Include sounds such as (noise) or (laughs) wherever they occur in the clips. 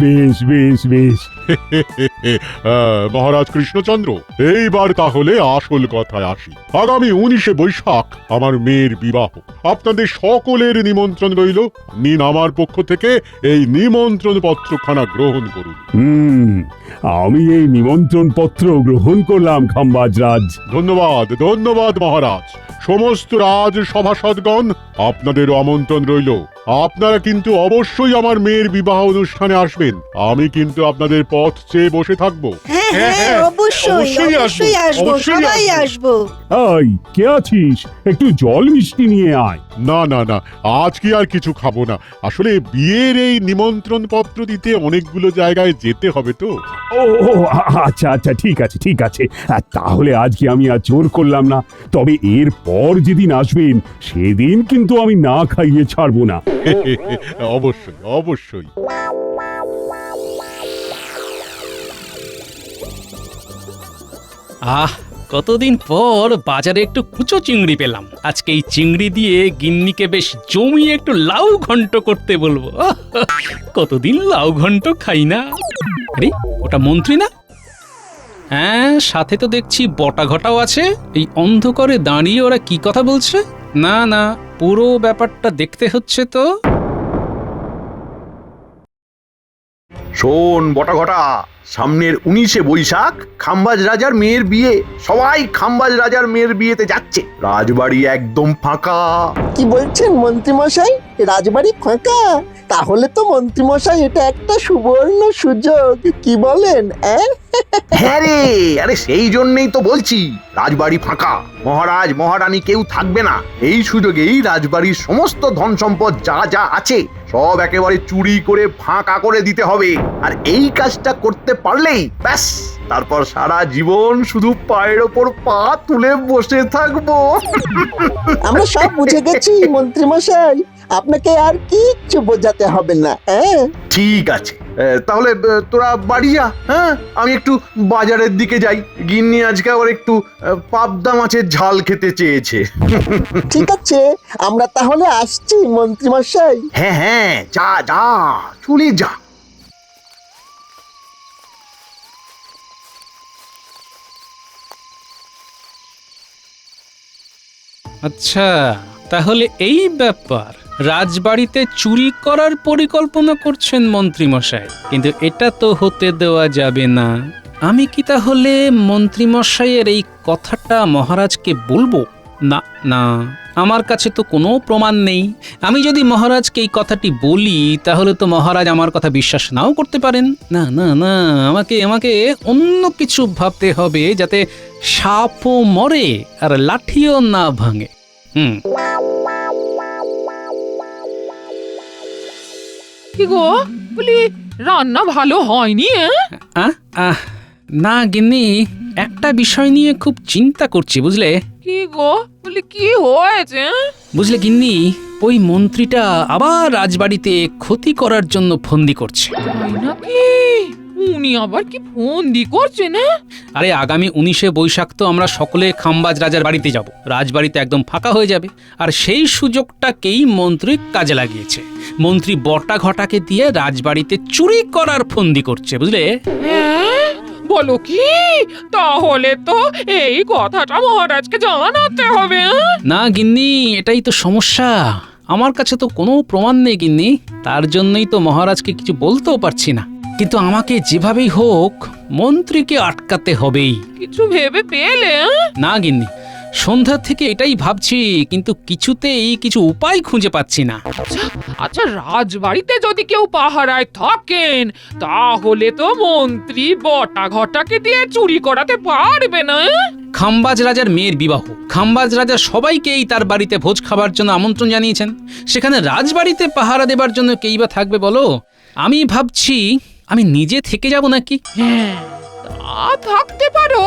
বেশ বেশ বেশ। আহ, (laughs) মহারাজ কৃষ্ণচন্দ্র এইবার তাহলে আসল কথায় আসি। আগামী উনিশে বৈশাখ আমার মেয়ের বিবাহ। আপনাদের সকলের নিমন্ত্রণ রইল। নিন আমার পক্ষ থেকে এই নিমন্ত্রণ পত্রখানা গ্রহণ করুন। হুম আমি এই নিমন্ত্রণ পত্র গ্রহণ করলাম খাম্বাজ রাজ ধন্যবাদ ধন্যবাদ মহারাজ। সমস্ত রাজ সভাসদগণ আপনাদের আমন্ত্রণ রইল। আপনারা কিন্তু অবশ্যই আমার মেয়ের বিবাহ অনুষ্ঠানে আসবেন। আমি কিন্তু আপনাদের পথ চেয়ে বসে থাকব। হ্যাঁ হ্যাঁ, হ্যাঁ অবশ্যই অবশ্যই আসব, অবশ্যই আসব অবশ্যই সবাই আসব। আসব। এই কে আছিস? একটু জল মিষ্টি নিয়ে আয়। না না না আজ কি আর কিছু খাব না। আসলে বিয়ের এই নিমন্ত্রণ পত্র দিতে অনেকগুলো জায়গায় যেতে হবে তো। ও ও, আ- আচ্ছা আচ্ছা ঠিক আছে ঠিক আছে। আর তাহলে আজকে আমি আর জোর করলাম না। তবে এর পর যেদিন আসবেন সেদিন কিন্তু আমি না খাইয়ে ছাড়বো না। (laughs) অবশ্যই অবশ্যই। আহ, কতদিন পর বাজারে একটু কুচো চিংড়ি পেলাম। আজকে এই চিংড়ি দিয়ে গিন্নিকে বেশ জমিয়ে একটু লাউ ঘন্ট করতে বলব। কতদিন লাউ ঘন্ট খাই না? আরে, ওটা মন্ত্রী না? হ্যাঁ সাথে তো দেখছি বটা ঘটাও আছে। এই অন্ধকারে দাঁড়িয়ে ওরা কি কথা বলছে? না না, পুরো ব্যাপারটা দেখতে হচ্ছে তো। শোন বটা ঘটা। সামনের উনিশে বৈশাখ খাম্বাজ রাজার মেয়ের বিয়ে। সবাই খাম্বাজ রাজার মেয়ের বিয়েতে যাচ্ছে। রাজবাড়ি একদম ফাঁকা। কি বলছেন মন্ত্রীমশাই? রাজবাড়ি ফাঁকা? তাহলে তো মন্ত্রীমশাই এটা একটা সুবর্ণ সুযোগ। কি বলেন? হ্যাঁ রে আরে সেই জন্যই তো বলছি রাজবাড়ি ফাঁকা। মহারাজ মহারানী কেউ থাকবে না। এই সুযোগেই রাজবাড়ির সমস্ত ধন সম্পদ যা যা আছে সব একেবারে চুরি করে ফাঁকা করে দিতে হবে। আর এই কাজটা করতে পারলেই ব্যাস। তারপর সারা জীবন শুধু পায়ের ওপর পা তুলে বসে থাকব। আমরা সব বুঝে গেছি মন্ত্রীমশাই আপনাকে আর কিচ্ছু বোঝাতে হবে না হ্যাঁ ঠিক আছে। তাহলে তোরা বাড়ি যা হ্যাঁ? আমি একটু বাজারের দিকে যাই। গিন্নি আজকে আবার একটু পাবদা মাছের ঝাল খেতে চেয়েছে। ঠিক আছে আমরা তাহলে আসছি মন্ত্রীমশাই হ্যাঁ হ্যাঁ যা যা চলে যা। আচ্ছা তাহলে এই ব্যাপার। রাজবাড়িতে চুরি করার পরিকল্পনা করছেন মন্ত্রীমশাই, কিন্তু এটা তো হতে দেওয়া যাবে না। আমি কি তাহলে মন্ত্রীমশাইয়ের এই কথাটা মহারাজকে বলব? না না। আমার কাছে তো কোনো প্রমাণ নেই। আমি যদি মহারাজকে এই কথাটি বলি তাহলে তো মহারাজ আমার কথা বিশ্বাস নাও করতে পারেন। না না না আমাকে আমাকে অন্য কিছু ভাবতে হবে যাতে সাপও মরে আর লাঠিও না ভাঙে। হুম। কি গো? বলি রান্না ভালো হয়নি আহ না গিন্নি একটা বিষয় নিয়ে খুব চিন্তা করছি বুঝলে? কি গো? বলি কি হয়েছে এ? বুঝলে গিন্নি ওই মন্ত্রীটা আবার রাজবাড়িতে ক্ষতি করার জন্য ফন্দি করছে। তাই নাকি? উনি আবার কি ফোন দি করছে না আরে আগামী উনিশে বৈশাখ তো আমরা সকলে খাম্বাজ রাজার বাড়িতে যাব। রাজবাড়িতে একদম ফাঁকা হয়ে যাবে। আর সেই সুযোগটাকেই মন্ত্রী কাজে লাগিয়েছে। মন্ত্রী বটা ঘটাকে দিয়ে রাজবাড়িতে চুরি করার ফন্দি করছে বুঝলে? হ্যাঁ? বলো কি? তাহলে তো এই কথাটা মহারাজকে জানাতে হবে এ? না গিন্নি এটাই তো সমস্যা। আমার কাছে তো কোনো প্রমাণ নেই গিন্নি। তার জন্যই তো মহারাজকে কিছু বলতেও পারছি না। কিন্তু আমাকে যেভাবেই হোক মন্ত্রীকে আটকাতে হবেই। কিছু ভেবে পেলে এ? না গিন্নি। সন্ধ্যা থেকে এটাই ভাবছি কিন্তু কিছুতেই কিছু উপায় খুঁজে পাচ্ছি না। আচ্ছা আচ্ছা রাজবাড়িতে যদি কেউ পাহারায় থাকেন তাহলে তো মন্ত্রী বটা ঘটাকে দিয়ে চুরি করাতে পারবে না? খাম্বাজ রাজার মেয়ের বিবাহ। খাম্বাজ রাজা সবাইকেই তার বাড়িতে ভোজ খাবার জন্য আমন্ত্রণ জানিয়েছেন। সেখানে রাজবাড়িতে পাহারা দেবার জন্য কেই বা থাকবে বলো? আমি ভাবছি আমি নিজে থেকে যাব নাকি? হ্যাঁ তা থাকতে পারো।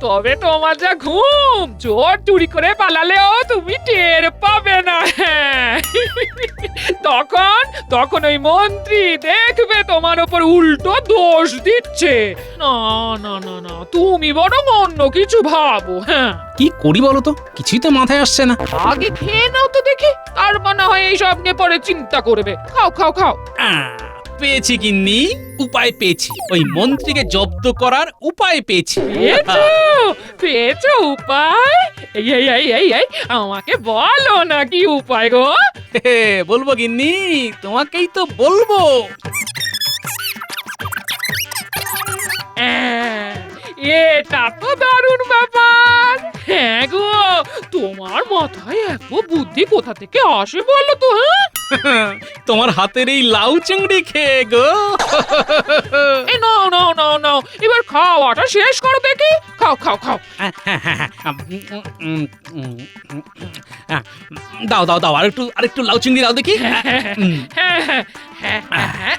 তবে তোমার যা ঘুম চোর চুরি করে পালালেও তুমি টের পাবে না। তখন তখন ওই মন্ত্রী দেখবে তোমার ওপর উল্টো দোষ দিচ্ছে। না না না না তুমি বরং অন্য কিছু ভাবো হ্যাঁ। কি করি বলো তো? কিছুই তো মাথায় আসছে না। আগে খেয়ে নাও তো দেখি আর মনে হয় এইসব নিয়ে পরে চিন্তা করবে। খাও খাও খাও। পেয়েছি কিন্নি উপায় পেয়েছি। ওই মন্ত্রীকে জব্দ করার উপায় পেয়েছি। পেয়েছ? পেয়েছ উপায়? এই এই এই এই এই আমাকে বলো না কি উপায় গো। হে, বলব গিন্নি তোমাকেই তো বলব। হ্যাঁ, এটা তো দারুণ ব্যাপার হ্যাঁ গো তোমার মাথায় এত বুদ্ধি কোথা থেকে আসে বলো তো হ্যাঁ তোমার হাতের এই লাউ চিংড়ি খেয়ে গো এই নাও নাও নাও নাও এবার খাওয়াটা শেষ করো দেখি খাও খাও খাও দাও দাও দাও আর একটু আর একটু লাউ চিংড়ি দাও দেখি হ্যাঁ হ্যাঁ হ্যাঁ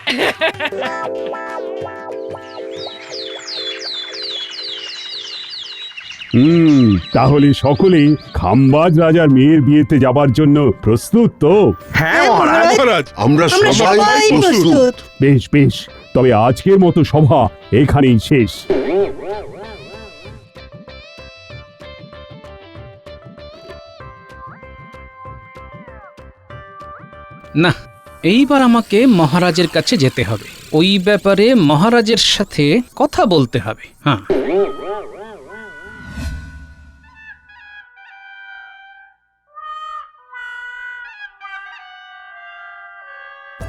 হুম তাহলে সকলে খাম্বাজ রাজার মেয়ের বিয়েতে যাবার জন্য প্রস্তুত তো? হ্যাঁ মহারাজ। মহারাজ। আমরা সবাই প্রস্তুত। বেশ বেশ তবে আজকের মতো সভা এখানেই শেষ। না এইবার আমাকে মহারাজের কাছে যেতে হবে। ওই ব্যাপারে মহারাজের সাথে কথা বলতে হবে। হ্যাঁ।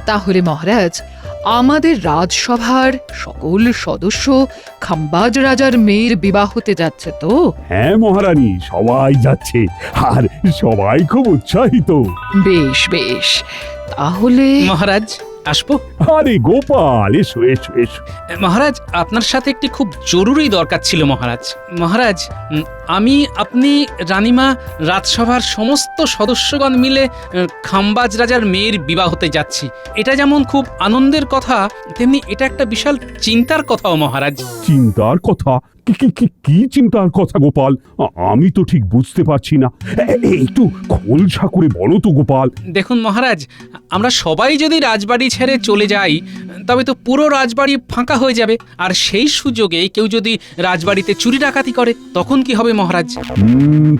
তাহলে মহারাজ আমাদের রাজসভার সকল সদস্য খাম্বাজ রাজার মেয়ের বিবাহ হতে যাচ্ছে তো? হ্যাঁ মহারানী সবাই যাচ্ছে আর সবাই খুব উৎসাহিত। বেশ বেশ। তাহলে মহারাজ আসব? আরে গোপাল এসো এসো এসো। মহারাজ আপনার সাথে একটি খুব জরুরি দরকার ছিল মহারাজ। মহারাজ উম, আমি আপনি রানীমা রাজসভার সমস্ত সদস্যগণ মিলে আহ, খাম্বাজ রাজার মেয়ের বিবাহ হতে যাচ্ছি। এটা যেমন খুব আনন্দের কথা তেমনি এটা একটা বিশাল চিন্তার কথাও মহারাজ। চিন্তার কথা? কি কি কি কি চিন্তার কথা গোপাল? আমি তো ঠিক বুঝতে পারছি না। একটু খোলসা করে বলো তো গোপাল। দেখুন মহারাজ আমরা সবাই যদি রাজবাড়ি ছেড়ে চলে যাই তবে তো পুরো রাজবাড়ি ফাঁকা হয়ে যাবে। আর সেই সুযোগে কেউ যদি রাজবাড়িতে চুরি ডাকাতি করে তখন কি হবে মহারাজ?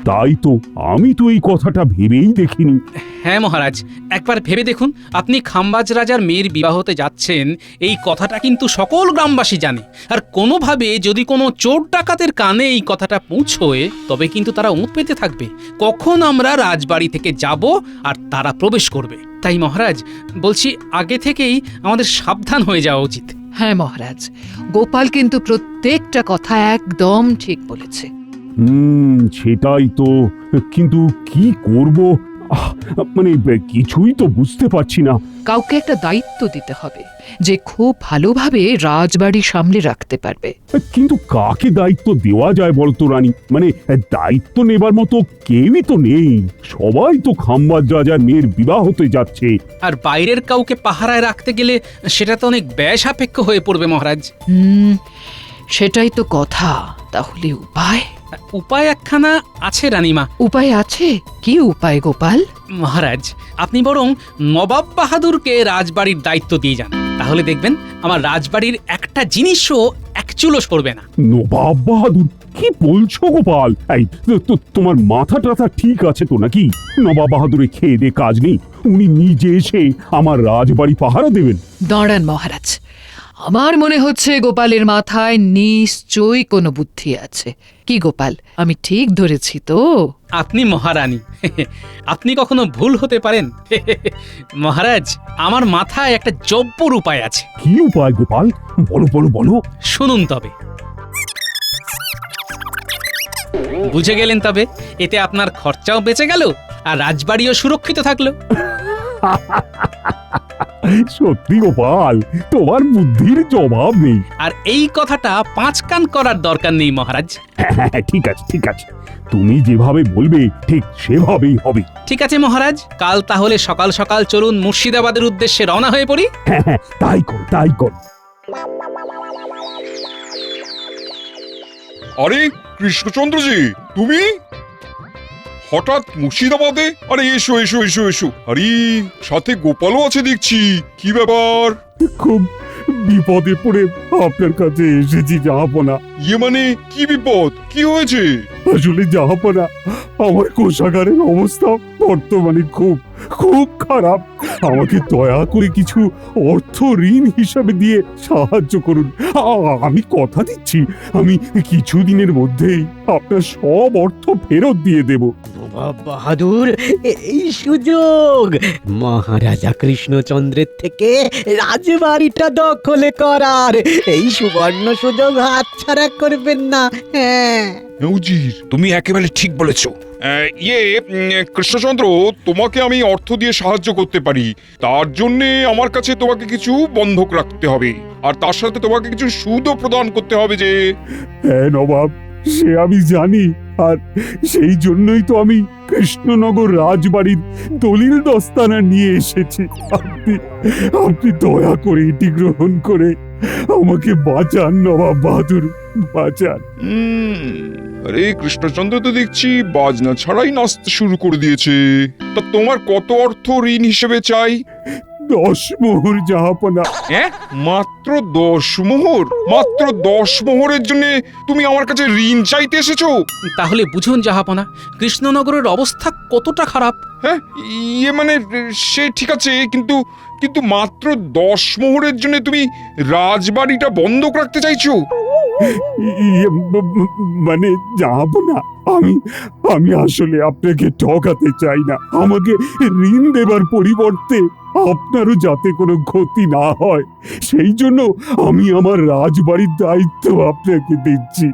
তাই তো। আমি তো এই কথাটা ভেবেই দেখিনি। হ্যাঁ মহারাজ একবার ভেবে দেখুন আপনি খাম্বাজ রাজার মেয়ের বিবাহতে যাচ্ছেন এই কথাটা কিন্তু সকল গ্রামবাসী জানে। আর কোনোভাবে যদি কোনো চোর ডাকাতের কানে এই কথাটা পৌঁছয় তবে কিন্তু তারা উঁত পেতে থাকবে। কখন আমরা রাজবাড়ি থেকে যাব আর তারা প্রবেশ করবে? তাই মহারাজ বলছি আগে থেকেই আমাদের সাবধান হয়ে যাওয়া উচিত। হ্যাঁ মহারাজ গোপাল কিন্তু প্রত্যেকটা কথা একদম ঠিক বলেছে। হুম সেটাই তো। কিন্তু কি করব? আহ, মানে বে- কিছুই তো বুঝতে পারছি না। কাউকে একটা দায়িত্ব দিতে হবে যে খুব ভালোভাবে রাজবাড়ি সামলে রাখতে পারবে। কিন্তু কাকে দায়িত্ব দেওয়া যায় বলতো রানী? মানে দায়িত্ব নেবার মতো কেউই তো নেই। সবাই তো খাম্বাজ রাজার মেয়ের বিবাহ হতে যাচ্ছে। আর বাইরের কাউকে পাহারায় রাখতে গেলে সেটা তো অনেক ব্যয় সাপেক্ষ হয়ে পড়বে মহারাজ। হুম সেটাই তো কথা। তাহলে উপায়? উপায় একখানা আছে রানীমা। উপায় আছে? কি উপায় গোপাল? মহারাজ আপনি বরং নবাব বাহাদুরকে রাজবাড়ির দায়িত্ব দিয়ে যান। তাহলে দেখবেন আমার রাজবাড়ির একটা জিনিসও এক চুলো সরবে না। নবাব বাহাদুর কি বলছো গোপাল? এই তোমার মাথা টাথা ঠিক আছে তো নাকি? নবাব বাহাদুরে খেয়ে দে কাজ নেই। উনি নিজে এসে আমার রাজবাড়ি পাহারা দেবেন। দাঁড়ান মহারাজ। আমার মনে হচ্ছে গোপালের মাথায় নিশ্চয়ই কোনো বুদ্ধি আছে। কি গোপাল আমি ঠিক ধরেছি তো? আপনি মহারানী (laughs) আপনি কখনো ভুল হতে পারেন? (laughs) মহারাজ আমার মাথায় একটা জব্বর উপায় আছে। কি উপায় গোপাল? বলো বলো বলো। শুনুন তবে। বুঝে গেলেন তবে এতে আপনার খরচাও বেঁচে গেল আর রাজবাড়িও সুরক্ষিত থাকল। (laughs) সত্যি গোপাল তোমার বুদ্ধির জবাব নেই। আর এই কথাটা পাঁচ কান করার দরকার নেই মহারাজ। হ্যাঁ হ্যাঁ হ্যাঁ, ঠিক আছে ঠিক আছে। তুমি যেভাবে বলবে ঠিক সেভাবেই হবে। ঠিক আছে মহারাজ। কাল তাহলে সকাল সকাল চলুন মুর্শিদাবাদের উদ্দেশ্যে রওনা হয়ে পড়ি। হ্যাঁ হ্যাঁ তাই কর তাই কর। আরে কৃষ্ণচন্দ্রজি তুমি? হঠাৎ মুর্শিদাবাদে? আরে এসো এসো এসো এসো। আরে সাথে গোপালও আছে দেখছি। কি ব্যাপার? খুব বিপদে পড়ে আপনার কাছে এসেছি জাহাপনা ইয়ে মানে কি বিপদ? কি হয়েছে? আসলে জাহাপনা আমার কোষাগারের অবস্থা বর্তমানে খুব খুব খারাপ। আমাকে দয়া করে কিছু অর্থ ঋণ হিসাবে দিয়ে সাহায্য করুন। আমি কথা দিচ্ছি আমি কিছুদিনের মধ্যেই আপনার সব অর্থ ফেরত দিয়ে দেব। বাহাদুর এই সুযোগ! মহারাজা কৃষ্ণচন্দ্রের থেকে রাজবাড়িটা দখলে করার। এই সুবর্ণ সুযোগ হাতছাড়া করবেন না হ্যাঁ। নৌজির তুমি একেবারে ঠিক বলেছ। ইয়ে কৃষ্ণচন্দ্র তোমাকে আমি অর্থ দিয়ে সাহায্য করতে পারি। তার জন্য আমার কাছে তোমাকে কিছু বন্ধক রাখতে হবে। আর তার সাথে তোমাকে কিছু সুদও প্রদান করতে হবে যে হ্যাঁ নবাব সে আমি জানি। আর সেই জন্যই তো আমি কৃষ্ণনগর রাজবাড়ির দলিল দস্তানা নিয়ে এসেছি। আপনি আপনি দয়া করে এটি গ্রহণ করে আমাকে বাঁচান নবাব বাহাদুর। উম, আরে কৃষ্ণচন্দ্র তো দেখছি বাজনা ছাড়াই নাচতে শুরু করে দিয়েছে। তা তোমার কত অর্থ ঋণ হিসেবে চাই? দশ মোহর জাহাপনা হ্যাঁ মাত্র দশ মোহর? মাত্র দশ মোহরের জন্য তুমি আমার কাছে ঋণ চাইতে এসেছ? তাহলে বুঝুন জাহাপনা কৃষ্ণনগরের অবস্থা কতটা খারাপ? হ্যাঁ ইয়ে মানে সে ঠিক আছে কিন্তু কিন্তু মাত্র দশ মোহরের জন্য তুমি রাজবাড়িটা বন্ধক রাখতে চাইছো? ইয়ে যাব ম- মানে আমি আমি আসলে আপনাকে ঠকাতে চাই না। আমাকে ঋণ দেবার পরিবর্তে আপনারও যাতে কোনো ক্ষতি না হয়, সেই জন্য আমি আমার রাজবাড়ির দায়িত্ব আপনাকে দিচ্ছি।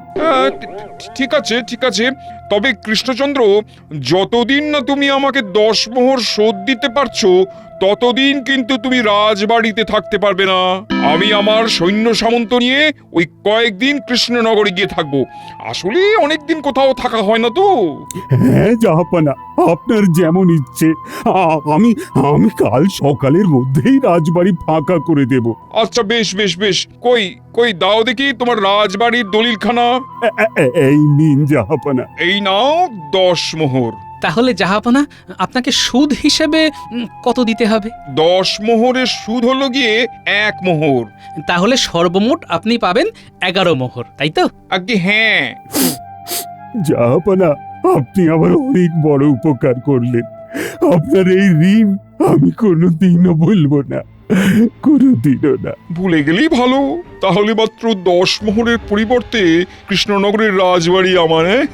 ঠিক আছে ঠিক আছে। তবে কৃষ্ণচন্দ্র যতদিন না তুমি আমাকে দশ মোহর শোধ দিতে পারছ ততদিন কিন্তু তুমি রাজবাড়িতে থাকতে পারবে না। আমি আমার সৈন্য সামন্ত নিয়ে ওই কয়েকদিন কৃষ্ণনগরে গিয়ে থাকব। আসলে অনেকদিন কোথাও থাকা হয় না তো। হ্যাঁ জাহাপানা আপনার যেমন ইচ্ছে। আমি আমি কাল সকালের মধ্যেই রাজবাড়ি ফাঁকা করে দেব। আচ্ছা বেশ বেশ বেশ। কই কই দাও দেখি তোমার রাজবাড়ির দলিলখানা। এই নিন জাহাপানা এই নাও দশ মোহর। তাহলে জাহাপনা আপনাকে সুদ হিসেবে উম, কত দিতে হবে? দশ মোহরের সুদ হলো গিয়ে এক মোহর। তাহলে সর্বমোট আপনি পাবেন এগারো মোহর তাই তো? আগে হ্যাঁ। জাহাপানা আপনি আমার অনেক বড় উপকার করলেন। আপনার এই ঋণ আমি কোনো কোনোদিনও বলব না। কোনোদিনও না। ভুলে গেলেই ভালো। তাহলে মাত্র দশ মোহরের পরিবর্তে কৃষ্ণনগরের রাজবাড়ি আমার হ্যাঁ?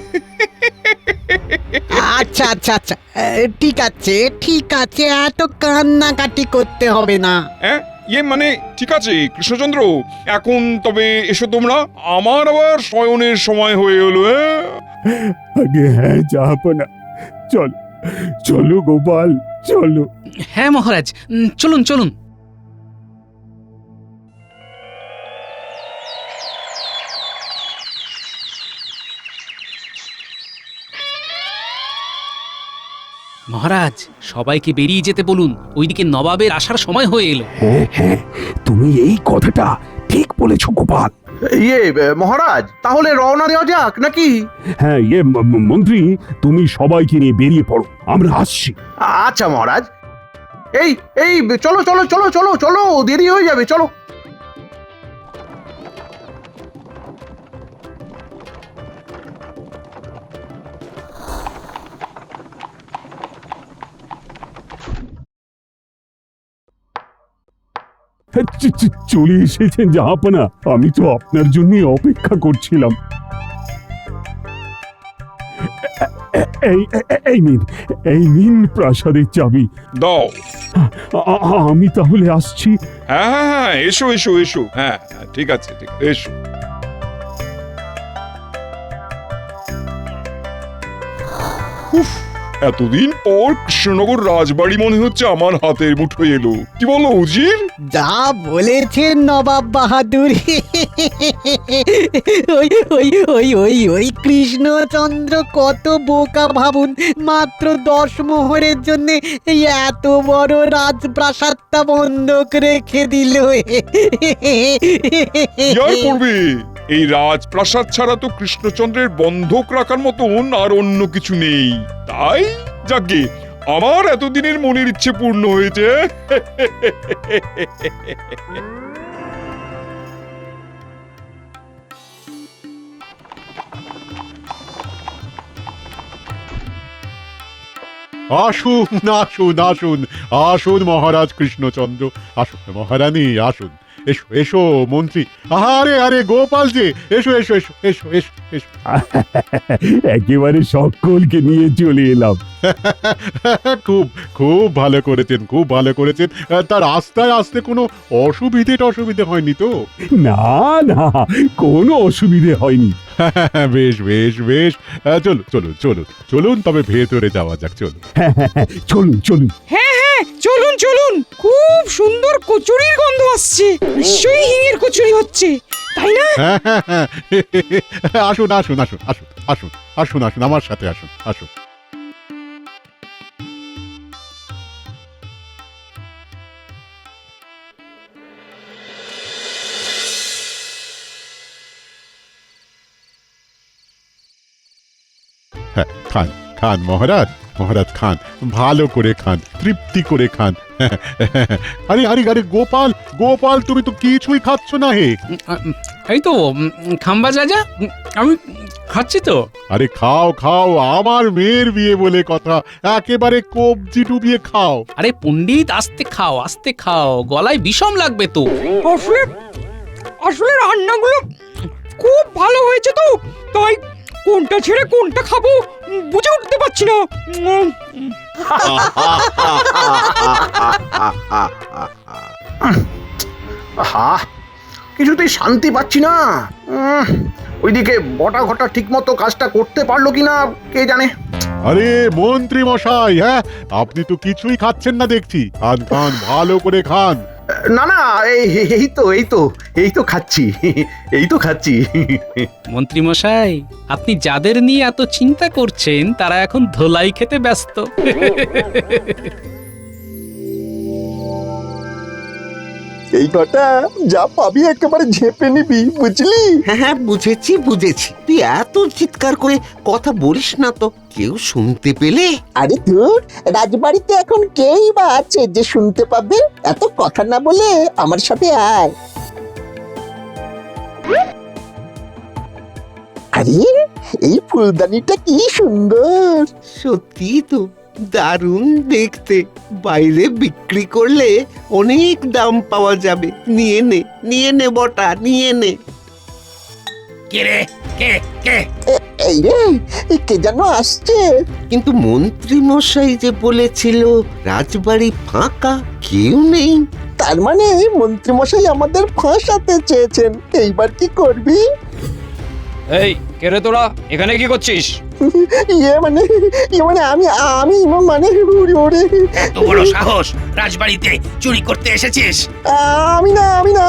আচ্ছা আচ্ছা আচ্ছা। এ, ঠিক আছে ঠিক আছে। এত কান্নাকাটি করতে হবে না। হ্যাঁ? ইয়ে মানে ঠিক আছে কৃষ্ণচন্দ্র। এখন তবে এসো তোমরা। আমার আবার শয়নের সময় হয়ে এলো হ্যাঁ? আগে হ্যাঁ জাহাপানা চলো চলো গোপাল চলো। হ্যাঁ মহারাজ উম, চলুন চলুন। মহারাজ সবাইকে বেরিয়ে যেতে বলুন। ওইদিকে নবাবের আসার সময় হয়ে এলো। হ্যাঁ হ্যাঁ তুমি এই কথাটা ঠিক বলেছ গোপাল। ইয়ে মহারাজ তাহলে রওনা দেওয়া যাক নাকি? হ্যাঁ ইয়ে মন্ত্রী তুমি সবাইকে নিয়ে বেরিয়ে পড়ো আমরা আসছি। আচ্ছা মহারাজ। এই এই চলো চলো চলো চলো চলো দেরি হয়ে যাবে চলো। চলে এসেছেন জাহাপানা আমি তো আপনার জন্য অপেক্ষা করছিলাম। এই নিন এই নিন প্রাসাদের চাবি। দাও। আমি তাহলে আসছি। হ্যাঁ হ্যাঁ হ্যাঁ এসো এসো এসো। হ্যাঁ হ্যাঁ, ঠিক আছে ঠিক এসো। উফ, এতদিন পর কৃষ্ণনগর রাজবাড়ি মনে হচ্ছে আমার হাতের মুঠোয় এলো। কি বলো উজির? যা বলেছেন নবাব বাহাদুর। ওই ওই ওই ওই ওই কৃষ্ণচন্দ্র কত বোকা ভাবুন। মাত্র দশ মোহরের জন্য এই এত বড় রাজপ্রাসাদটা বন্ধক রেখে দিল। আর করবে? এই রাজপ্রাসাদ ছাড়া তো কৃষ্ণচন্দ্রের বন্ধক রাখার মতন আর অন্য কিছু নেই। তাই, যাকে আমার এতদিনের মনের ইচ্ছে পূর্ণ হয়েছে। আসুন আসুন আসুন আসুন মহারাজ কৃষ্ণচন্দ্র। আসুন মহারানী, আসুন। এসো এসো মন্ত্রী। আরে আরে গোপাল যে এসো এসো এসো এসো এসো এসো। (laughs) একেবারে সকলকে নিয়ে চলে এলাম। (laughs) খুব খুব ভালো করেছেন খুব ভালো করেছেন। তার রাস্তায় আসতে কোনো অসুবিধে টসুবিধে হয়নি তো? না না কোনো অসুবিধে হয়নি। (laughs) বেশ বেশ বেশ। আহ, চলুন চলুন চলুন চলুন তবে ভেতরে যাওয়া যাক চলুন। (laughs) চলুন চলুন। হ্যাঁ হ্যাঁ চলুন চলুন। খুব সুন্দর কচুরির গন্ধ আসছে। নিশ্চয়ই হিঙের কচুরি হচ্ছে তাই না? হ্যাঁ, হ্যাঁ, হ্যাঁ। আসুন আসুন আসুন আসুন আসুন আসুন আসুন আমার সাথে আসুন আসুন। হ্যাঁ খান খান মহারাজ মহারাজ খান ভালো করে খান তৃপ্তি করে খান। আরে আরে আরে গোপাল গোপাল তুমি তো কিছুই খাচ্ছ না হে। এই তো খাম্বা যা আমি খাচ্ছি তো। আরে খাও খাও আমার মেয়ের বিয়ে বলে কথা একেবারে কবজি ডুবিয়ে খাও। আরে পণ্ডিত আস্তে খাও আস্তে খাও গলায় বিষম লাগবে তো। আসলে আসলে রান্নাগুলো খুব ভালো হয়েছে তো তাই কোনটা ছেড়ে কোনটা খাব? বুঝে উঠতে পারছি না। আহা কিছুতেই শান্তি পাচ্ছি না। ওইদিকে বটা ঘটা ঠিক মতো কাজটা করতে পারল কিনা কে জানে। আরে মন্ত্রী মশাই হ্যাঁ আপনি তো কিছুই খাচ্ছেন না দেখছি। খান খান ভালো করে খান। না না এই এই তো এই তো এই তো খাচ্ছি এই তো খাচ্ছি। মন্ত্রী মশাই আপনি যাদের নিয়ে এত চিন্তা করছেন তারা এখন ধোলাই খেতে ব্যস্ত। এই কটা যা পাবি একেবারে ঝেপে নিবি বুঝলি? হ্যাঁ হ্যাঁ বুঝেছি বুঝেছি। তুই এত চিৎকার করে কথা বলিস না তো কেউ শুনতে পেলে? আরে ধুর রাজবাড়িতে এখন কেই বা আছে যে শুনতে পাবে? এত কথা না বলে আমার সাথে আয়। আরে এই ফুলদানিটা কি সুন্দর। সত্যি তো। দারুণ দেখতে। বাইরে বিক্রি করলে অনেক দাম পাওয়া যাবে। নিয়ে নে নিয়ে নে বটা নিয়ে নে। এই রে কে যেন আসছে? কিন্তু মন্ত্রী মশাই যে বলেছিল রাজবাড়ি ফাঁকা কেউ নেই। তার মানে মন্ত্রীমশাই আমাদের ফাঁসাতে চেয়েছেন। এইবার কি করবি? এই কে রে তোরা? এখানে কি করছিস? ইয়ে মানে ইয়ে মানে আমি আমি মানে উড়ি উড়ি এত বড় সাহস রাজবাড়িতে চুরি করতে এসেছিস। আমি না আমি না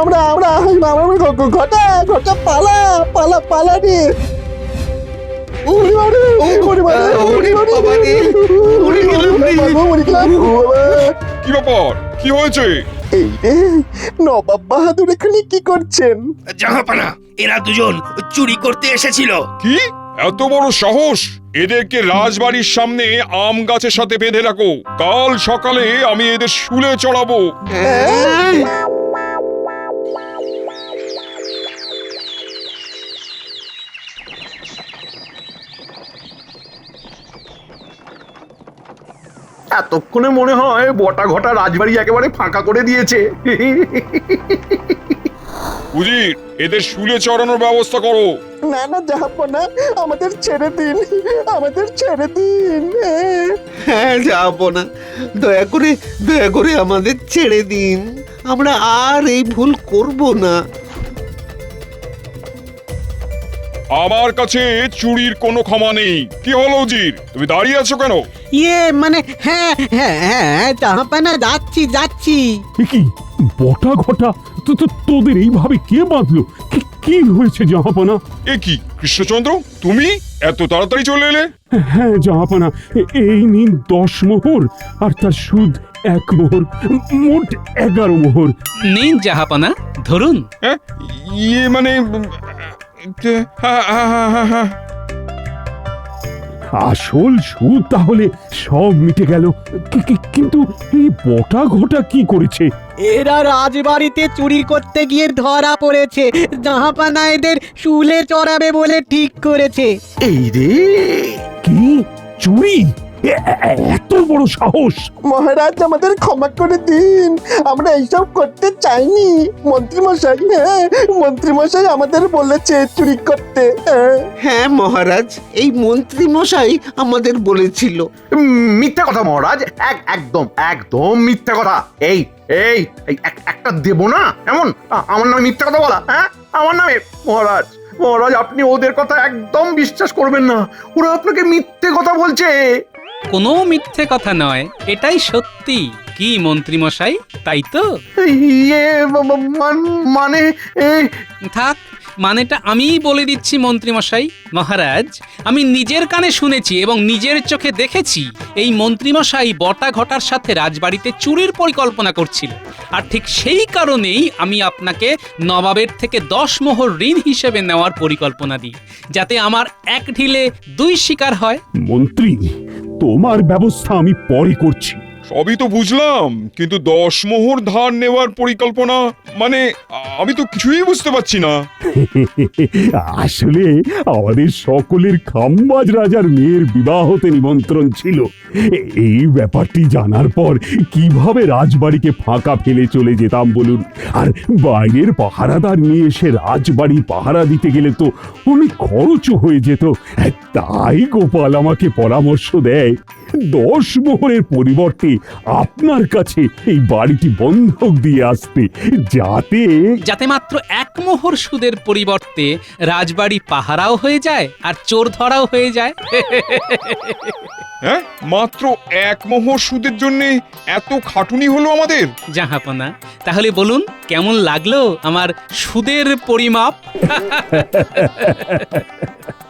আমরা আমরা আমরা ঘটা ঘটা পালা পালা পালা রে। ওরে। কি ব্যাপার? কি হয়েছে? এই (laughs) রে নবাব বাহাদুর এখানে কি করছেন? জাহাপানা এরা দুজন চুরি করতে এসেছিল। কি? এত বড় সাহস? এদেরকে রাজবাড়ির সামনে আম গাছের সাথে বেঁধে রাখো। কাল সকালে আমি এদের শুলে চড়াবো। এতক্ষণে মনে হয় বটা ঘটা রাজবাড়ি একেবারে ফাঁকা করে দিয়েছে। উজির এদের শুলে চড়ানোর ব্যবস্থা করো। না না যাব না। আমাদের ছেড়ে দিন। আমাদের ছেড়ে দিন। হ্যাঁ। হ্যাঁ যাব না। দয়া করে দয়া করে আমাদের ছেড়ে দিন। আমরা আর এই ভুল করব না। আমার কাছে চুরির কোনো ক্ষমা নেই। কি হলো উজির? তুমি দাঁড়িয়ে আছো কেন? ইয়ে মানে হ্যাঁ হ্যাঁ হ্যাঁ জাহাপানা যাচ্ছি যাচ্ছি। কি বটা ঘটা? তো তো তোদের এইভাবে কে বাঁধলো? কে- কি হয়েছে জাহাপনা? এ কি কৃষ্ণচন্দ্র? তুমি? এত তাড়াতাড়ি চলে এলে? হ্যাঁ জাহাপনা এ- এই নিন দশ মোহর আর তার সুদ এক মোহর মোট এগারো মোহর। নিন জাহাপানা ধরুন। হ্যাঁ ইয়ে মানে উম, আসল সুদ তাহলে সব মিটে গেল। কিন্তু এই বটা ঘটা কি করেছে? এরা রাজবাড়িতে চুরি করতে গিয়ে ধরা পড়েছে। জাহাপানা এদের শুলে চড়াবে বলে ঠিক করেছে। এই রে কি? চুরি? এত বড় সাহস। মহারাজ আমাদের ক্ষমা করে দিন। আমরা এইসব করতে চাইনি। মন্ত্রীমশাই হ্যাঁ মন্ত্রীমশাই আমাদের বলেছে চুরি করতে। হ্যাঁ মহারাজ এই মন্ত্রী মশাই আমাদের বলেছিল। মিথ্যা কথা মহারাজ। এক একদম একদম মিথ্যা কথা। এই এই এই একটা দেব না? এমন? আমার নামে মিথ্যা কথা বলা হ্যাঁ? আমার নামে? মহারাজ মহারাজ আপনি ওদের কথা একদম বিশ্বাস করবেন না। ওরা আপনাকে মিথ্যে কথা বলছে। কোনো মিথ্যে কথা নয় এটাই সত্যি। কি মন্ত্রী মশাই তাই তো? ইয়ে মান- মানে থাক মানেটা আমিই বলে দিচ্ছি, মন্ত্রীমশাই। মহারাজ, আমি নিজের কানে শুনেছি এবং নিজের চোখে দেখেছি, এই মন্ত্রীমশাই বটা ঘটার সাথে রাজবাড়িতে চুরির পরিকল্পনা করছিল। আর ঠিক সেই কারণেই আমি আপনাকে নবাবের থেকে দশ মোহর ঋণ হিসেবে নেওয়ার পরিকল্পনা দিই, যাতে আমার এক ঢিলে দুই শিকার হয়। মন্ত্রী, তোমার ব্যবস্থা আমি পরে করছি। সবই তো বুঝলাম, কিন্তু দশ মোহর ধার নেওয়ার পরিকল্পনা মানে আমি তো কিছুই বুঝতে পারছি না। (laughs) আসলে আমাদের সকলের খাম্বাজ রাজার মেয়ের বিবাহতে নিমন্ত্রণ ছিল। এই ব্যাপারটি জানার পর কীভাবে রাজবাড়িকে ফাঁকা ফেলে চলে যেতাম বলুন? আর বাইরের পাহারাদার নিয়ে এসে রাজবাড়ি পাহারা দিতে গেলে তো অনেক খরচও হয়ে যেত। তাই গোপাল আমাকে পরামর্শ দেয় দশ মোহরের পরিবর্তে আপনার কাছে এই বাড়িটি বন্ধক দিয়ে আসতে যাতে যাতে মাত্র এক মোহর সুদের পরিবর্তে রাজবাড়ি পাহারাও হয়ে যায় আর চোর ধরাও হয়ে যায়। হ্যাঁ মাত্র এক মোহর সুদের জন্য এত খাটুনি হলো আমাদের? জাহাপনা তাহলে বলুন কেমন লাগল আমার সুদের পরিমাপ? (laughs)